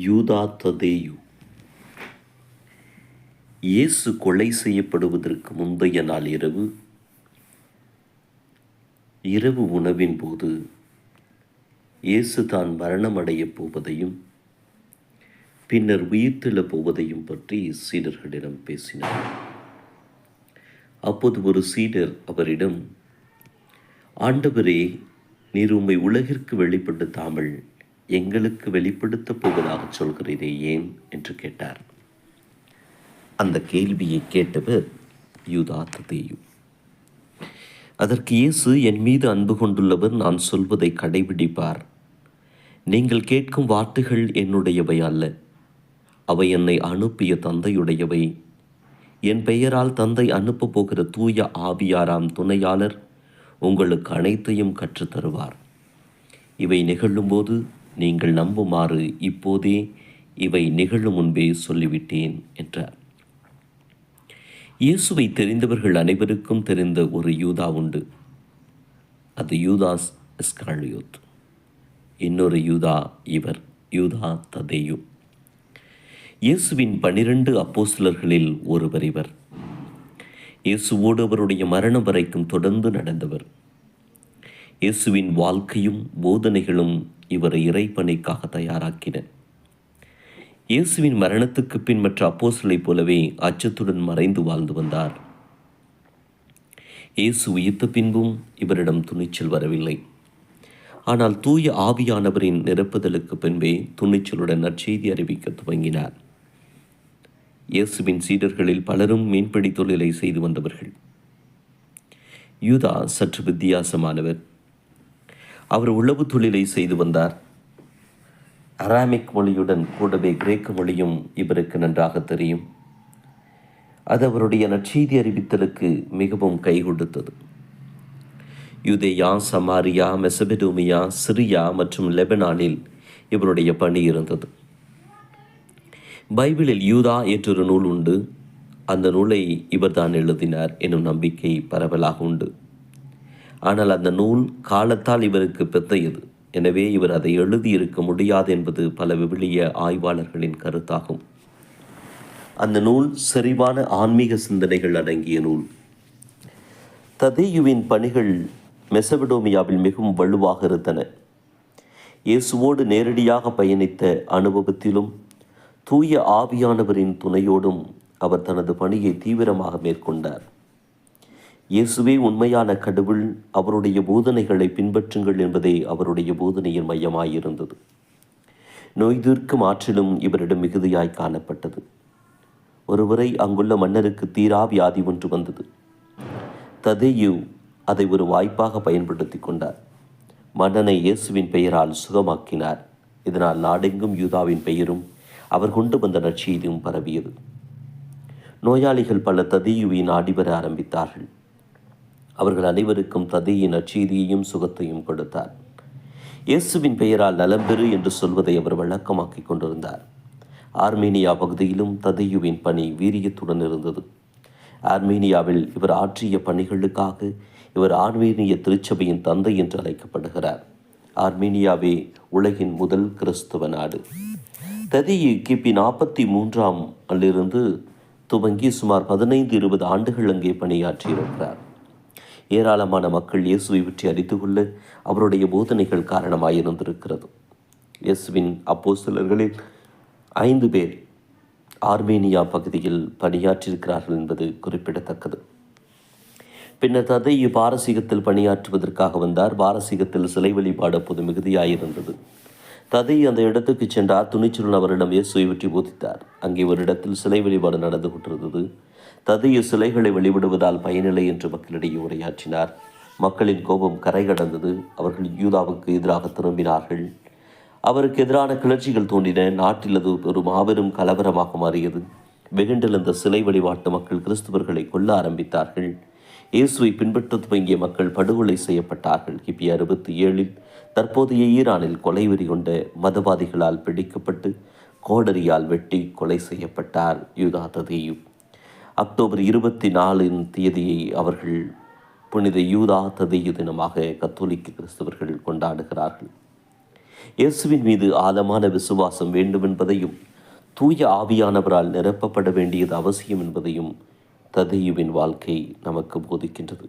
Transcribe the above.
யூதா ததேயு. இயேசு கொலை செய்யப்படுவதற்கு முந்தைய நாள் இரவு. இரவு உணவின் போது இயேசு தான் மரணமடையப் போவதையும் பின்னர் உயிர்த்தெழப் போவதையும் பற்றி சீடர்களிடம் பேசினார். அப்போது ஒரு சீடர் அவரிடம் ஆண்டவரே நீர் உம்மை உலகிற்கு வெளிப்படுத்தாமல் எங்களுக்கு வெளிப்படுத்தப் போவதாக சொல்கிறீரே ஏன்? என்று கேட்டார். அந்த கேள்வியை கேட்டவர் யூதா ததேயு. அதற்கு இயேசு என் மீது அன்பு கொண்டுள்ளவர் நான் சொல்வதை கடைபிடிப்பார். நீங்கள் கேட்கும் வார்த்தைகள் என்னுடையவை அல்ல. அவை என்னை அனுப்பிய தந்தையுடையவை. என் பெயரால் தந்தை அனுப்பப் போகிற தூய ஆவியாராம் துணையாளர் உங்களுக்கு அனைத்தையும் கற்றுத் தருவார் இவை நிகழும்போது நீங்கள் நம்புமாறு இப்போதே இவை நிகழும் முன்பே சொல்லிவிட்டேன் என்றார். இயேசுவை தெரிந்தவர்கள் அனைவருக்கும் தெரிந்த ஒரு யூதா உண்டு. அது யூதாஸ் இஸ்காலியோத் இன்னொரு யூதா இவர் யூதா ததேயு. இயேசுவின் பனிரெண்டு அப்போசிலர்களில் ஒருவர் இவர். இயேசுவோடு அவருடைய மரணம் வரைக்கும் தொடர்ந்து நடந்தவர். இயேசுவின் வாழ்க்கையும் போதனைகளும் இவரை இறைப்பணிக்காக தயாராக்கின. இயேசுவின் மரணத்துக்கு பின் மற்ற அப்போசலைப் போலவே அச்சத்துடன் மறைந்து வாழ்ந்து வந்தார். இயேசு உயிர்த்த பின்பும் இவரிடம் துணிச்சல் வரவில்லை. ஆனால் தூய ஆவியானவரின் நிரப்புதலுக்கு பின்பே துணிச்சலுடன் நற்செய்தி அறிவிக்க துவங்கினார். இயேசுவின் சீடர்களில் பலரும் மீன்பிடி தொழிலை செய்து வந்தவர்கள். யூதா சற்று வித்தியாசமானவர். அவர் உளவு தொழிலை செய்து வந்தார். அராமிக் மொழியுடன் கூடவே கிரேக்க மொழியும் இவருக்கு நன்றாக தெரியும். அது அவருடைய நற்செய்தி அறிவித்தலுக்கு மிகவும் கை கொடுத்தது. யூதேயா சமாரியா மெசபெடோமியா சிரியா மற்றும் லெபனானில் இவருடைய பணி இருந்தது. பைபிளில் யூதா என்றொரு நூல் உண்டு. அந்த நூலை இவர்தான் எழுதினார் எனும் நம்பிக்கை பரவலாக உண்டு. ஆனால் அந்த நூல் காலத்தால் இவருக்கு பெத்தையது. எனவே இவர் அதை எழுதியிருக்க முடியாது என்பது பல விவிலிய ஆய்வாளர்களின் கருத்தாகும். அந்த நூல் செறிவான ஆன்மீக சிந்தனைகள் அடங்கிய நூல். ததேயுவின் பணிகள் மெசபடோமியாவில் மிகவும் வலுவாக இருந்தன. இயேசுவோடு நேரடியாக பயணித்த அனுபவத்திலும் தூய ஆவியானவரின் துணையோடும் அவர் தனது பணியை தீவிரமாக மேற்கொண்டார். இயேசுவே உண்மையான கடவுள் அவருடைய போதனைகளை பின்பற்றுங்கள் என்பதே அவருடைய போதனையின் மையமாயிருந்தது. நோய் தீர்க்கும் ஆற்றிலும் இவரிடம் மிகுதியாய் காணப்பட்டது. ஒருவரை அங்குள்ள மன்னருக்கு தீரா வியாதி ஒன்று வந்தது. ததேயு அதை ஒரு வாய்ப்பாக பயன்படுத்தி கொண்டார். மன்னனை இயேசுவின் பெயரால் சுகமாக்கினார். இதனால் நாடெங்கும் யூதாவின் பெயரும் அவர் கொண்டு வந்த நற்செய்தியும் பரவியது. நோயாளிகள் பல ததியுவை நாடி வர ஆரம்பித்தார்கள். அவர்கள் அனைவருக்கும் ததையின் அச்சீதியையும் சுகத்தையும் கொடுத்தார். இயேசுவின் பெயரால் நலம்பெறு என்று சொல்வதை அவர் வழக்கமாக்கிக் கொண்டிருந்தார். ஆர்மீனியா பகுதியிலும் ததையுவின் பணி வீரியத்துடன் இருந்தது. ஆர்மீனியாவில் இவர் ஆற்றிய பணிகளுக்காக இவர் ஆர்மீனிய திருச்சபையின் தந்தை என்று அழைக்கப்படுகிறார். ஆர்மீனியாவே உலகின் முதல் கிறிஸ்துவ நாடு. ததியு கிபி நாற்பத்தி மூன்றாம் அல்லிருந்து துவங்கி சுமார் பதினைந்து இருபது ஆண்டுகள் அங்கே பணியாற்றியிருக்கிறார். ஏராளமான மக்கள் இயேசுவை பற்றி அறிந்து கொள்ள அவருடைய போதனைகள் காரணமாக இருந்திருக்கிறது. இயேசுவின் அப்போ சிலர்களில் ஐந்து பேர் ஆர்மேனியா பகுதியில் பணியாற்றியிருக்கிறார்கள் என்பது குறிப்பிடத்தக்கது. பின்னர் ததையு பாரசீகத்தில் பணியாற்றுவதற்காக வந்தார். பாரசீகத்தில் சிலை வழிபாடு அப்போது மிகுதியாயிருந்தது. ததை அந்த இடத்துக்கு சென்றார். துணிச்சலுடன் அவரிடம் இயேசுவை பற்றி போதித்தார். அங்கே ஒரு இடத்தில் சிலை வழிபாடு நடந்து கொண்டிருந்தது ததைய சிலைகளை வெளிவிடுவதால் பயனில்லை என்று மக்களிடையே உரையாற்றினார். மக்களின் கோபம் கரை கடந்தது அவர்கள் யூதாவுக்கு எதிராக திரும்பினார்கள். அவருக்கு எதிரான கிளர்ச்சிகள் தோன்றின. நாட்டில் அது ஒரு மாபெரும் கலவரமாக மாறியது. வெகுண்டெழுந்த சிலை வழிபாட்டு மக்கள் கிறிஸ்துவர்களை கொல்ல ஆரம்பித்தார்கள். இயேசுவை பின்பற்ற துவங்கிய மக்கள் படுகொலை செய்யப்பட்டார்கள். கிபி அறுபத்தி ஏழில் தற்போதைய ஈரானில் கொலை வெறி கொண்ட மதவாதிகளால் பிடிக்கப்பட்டு கோடரியால் வெட்டி கொலை செய்யப்பட்டார் யூதா ததேயு. அக்டோபர் இருபத்தி நாலின் தேதியை அவர்கள் புனித யூதா ததேயு தினமாக கத்தோலிக்க கிறிஸ்தவர்கள் கொண்டாடுகிறார்கள். இயேசுவின் மீது ஆழமான விசுவாசம் வேண்டும் என்பதையும் தூய ஆவியானவரால் நிரப்பப்பட வேண்டியது அவசியம் என்பதையும் ததையுவின் வாழ்க்கை நமக்கு போதிக்கின்றது.